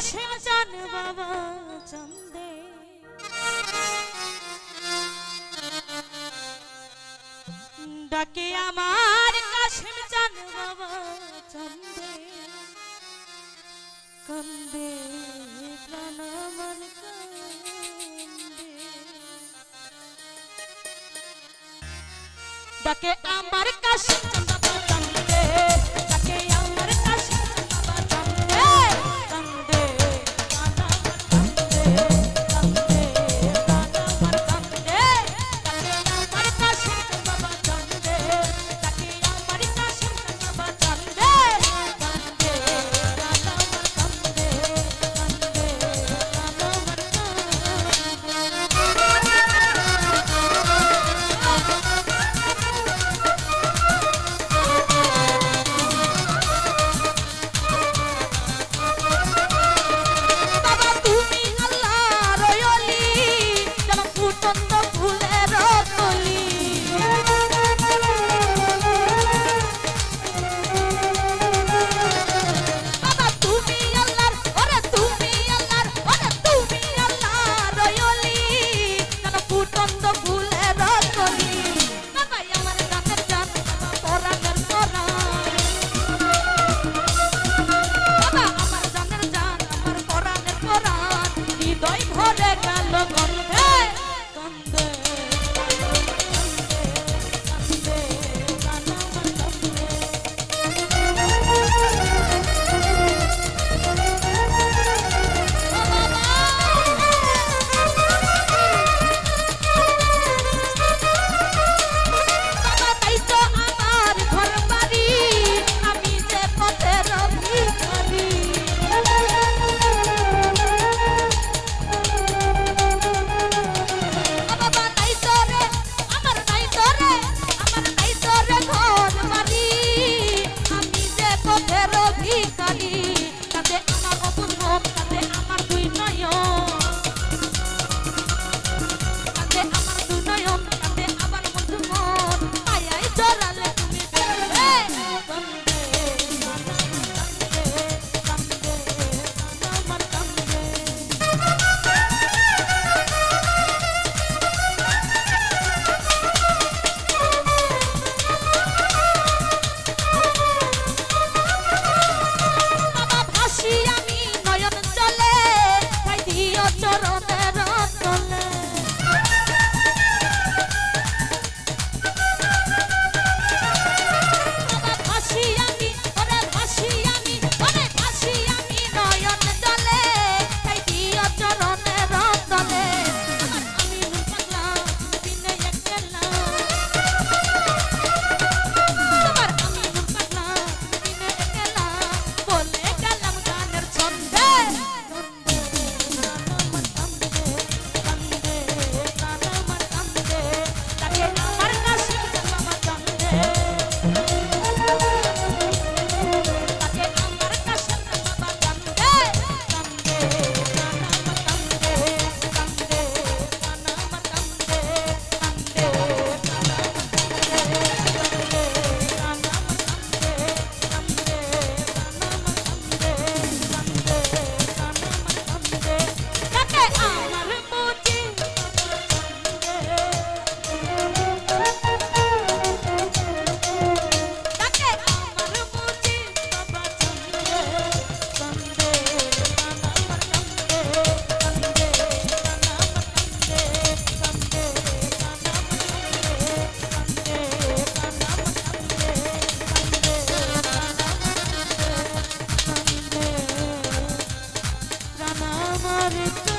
অসীম চান বাবা, চন্দে। ডাকে আমার কাশিম চান বাবা, চন্দে। কন্দে, প্রাণ মন ডাকে আমার কাশিম চন্দ कर